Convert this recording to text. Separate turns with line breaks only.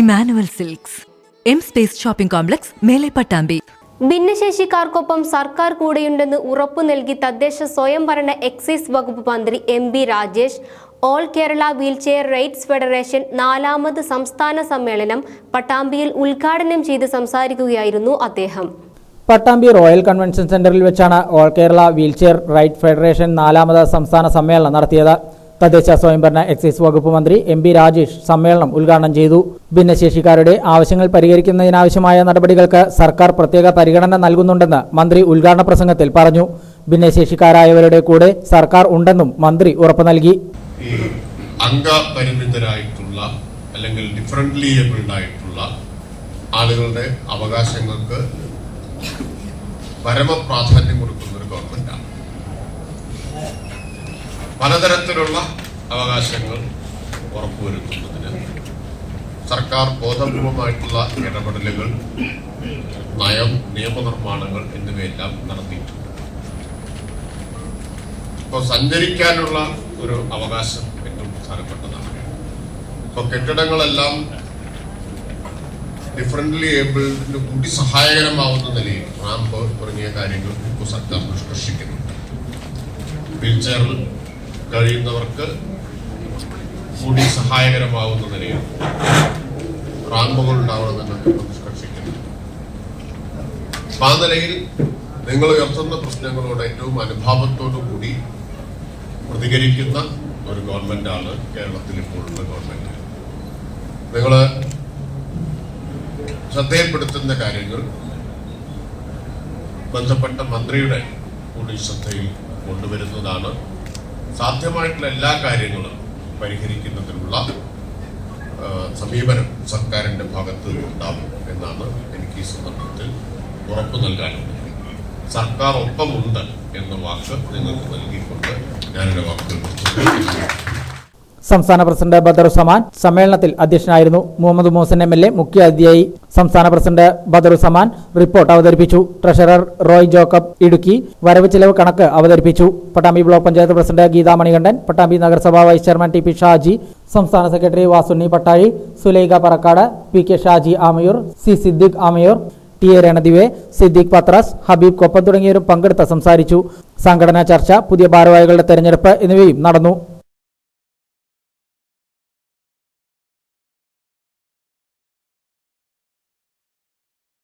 Emmanuel silks. M space shopping complex മേലെ പട്ടാമ്പി
ഭിന്നശേഷിക്കാർക്കൊപ്പം സർക്കാർ കൂടെയുണ്ടെന്ന് ഉറപ്പു നൽകി തദ്ദേശ സ്വയംഭരണ എക്സൈസ് വകുപ്പ് മന്ത്രി M B Rajesh all Kerala wheelchair rights federation നാലാമത് സംസ്ഥാന സമ്മേളനം പട്ടാമ്പിയിൽ ഉദ്ഘാടനം ചെയ്ത് സംസാരിക്കുകയായിരുന്നു അദ്ദേഹം.
പട്ടാമ്പി റോയൽ കൺവെൻഷൻ സെന്ററിൽ വെച്ചാണ് all Kerala wheelchair right federation നാലാമത് സംസ്ഥാന സമ്മേളനം നടത്തിയത്. തദ്ദേശ സ്വയംഭരണ എക്സൈസ് വകുപ്പ് മന്ത്രി എം പി രാജേഷ് സമ്മേളനം ഉദ്ഘാടനം ചെയ്തു. ഭിന്നശേഷിക്കാരുടെ ആവശ്യങ്ങൾ പരിഹരിക്കുന്നതിനാവശ്യമായ നടപടികൾക്ക് സർക്കാർ പ്രത്യേക പരിഗണന നൽകുന്നുണ്ടെന്ന് മന്ത്രി ഉദ്ഘാടന പ്രസംഗത്തിൽ പറഞ്ഞു. ഭിന്നശേഷിക്കാരായവരുടെ കൂടെ സർക്കാർ ഉണ്ടെന്നും മന്ത്രി ഉറപ്പു നൽകി.
അംഗപരിമിതരായിട്ടുള്ള അല്ലെങ്കിൽ ഡിഫറന്റ്ലി ആയിട്ടുള്ള ആളുകളുടെ അവകാശങ്ങൾക്ക് പരമപ്രാധാന്യം കൊടുക്കുന്ന ഒരു ഗവൺമെന്റാണ് പലതരത്തിലുള്ള അവകാശങ്ങൾ ഉറപ്പുവരുത്തുന്നതിന് സർക്കാർ ബോധപൂർവമായിട്ടുള്ള ഇടപെടലുകൾ നയം നിയമനിർമ്മാണങ്ങൾ എന്നിവയെല്ലാം നടത്തിയിട്ടുണ്ട്. ഇപ്പോൾ സഞ്ചരിക്കാനുള്ള ഒരു അവകാശം ഏറ്റവും പ്രധാനപ്പെട്ടതാണ്. ഇപ്പോൾ കെട്ടിടങ്ങളെല്ലാം ഡിഫറന്റ്ലി ഏബിൾഡിന് കൂടി സഹായകരമാവുന്ന നിലയിൽ റാമ്പ് തുടങ്ങിയ കാര്യങ്ങൾ ഇപ്പോൾ സർക്കാർ നിഷ്കർഷിക്കുന്നുണ്ട്. വീൽ ചെയറിൽ കഴിയുന്നവർക്ക് കൂടി സഹായകരമാവുന്ന നിലയിൽ റാമ്പുകൾ ഉണ്ടാവണമെന്ന് നിഷ്കർഷിക്കുന്നുണ്ട് അപ്പൊ ആ നിലയിൽ നിങ്ങൾ ഉയർത്തുന്ന പ്രശ്നങ്ങളോട് ഏറ്റവും അനുഭാവത്തോടു കൂടി പ്രതികരിക്കുന്ന ഒരു ഗവൺമെന്റാണ് കേരളത്തിൽ ഇപ്പോഴുള്ള ഗവൺമെന്റ്. നിങ്ങൾ ശ്രദ്ധയിൽപ്പെടുത്തുന്ന കാര്യങ്ങൾ ബന്ധപ്പെട്ട മന്ത്രിയുടെ കൂടി ശ്രദ്ധയിൽ കൊണ്ടുവരുന്നതാണ്. സാധ്യമായിട്ടുള്ള എല്ലാ കാര്യങ്ങളും പരിഹരിക്കുന്നതിനുള്ള സമീപനം സർക്കാരിന്റെ ഭാഗത്ത് ഉണ്ടാവും എന്നാണ് എനിക്ക് ഈ സന്ദർഭത്തിൽ ഉറപ്പ് നൽകാനുള്ളത് സർക്കാർ ഒപ്പമുണ്ട് എന്ന വാക്ക് നിങ്ങൾക്ക് നൽകിക്കൊണ്ട് ഞാനെന്റെ വാക്കുകൾ.
സംസ്ഥാന പ്രസിഡന്റ് ബദറുസമാൻ സമ്മേളനത്തിൽ അധ്യക്ഷനായിരുന്നു. Muhammad Mohsin M L A മുഖ്യ അതിഥിയായി സംസ്ഥാന പ്രസിഡന്റ് ബദറുസമാൻ റിപ്പോർട്ട് അവതരിപ്പിച്ചു. ട്രഷറർ റോയ് ജോക്കബ് ഇടുക്കി വരവ് ചെലവ് കണക്ക് അവതരിപ്പിച്ചു. പട്ടാമ്പി ബ്ലോക്ക് പഞ്ചായത്ത് പ്രസിഡന്റ് ഗീതാ മണികണ്ഠൻ പട്ടാമ്പി നഗരസഭാ vice chairman T P Shaji സംസ്ഥാന secretary Vasunni Pattazhi Sulaikha Parakkad P K Shaji Amayur C Siddique Amayur T A Ranadive Siddique Pathras Habeeb Koppam തുടങ്ങിയവരും പങ്കെടുത്ത് സംസാരിച്ചു. സംഘടനാ ചർച്ച പുതിയ ഭാരവാഹികളുടെ തെരഞ്ഞെടുപ്പ് എന്നിവയും നടന്നു.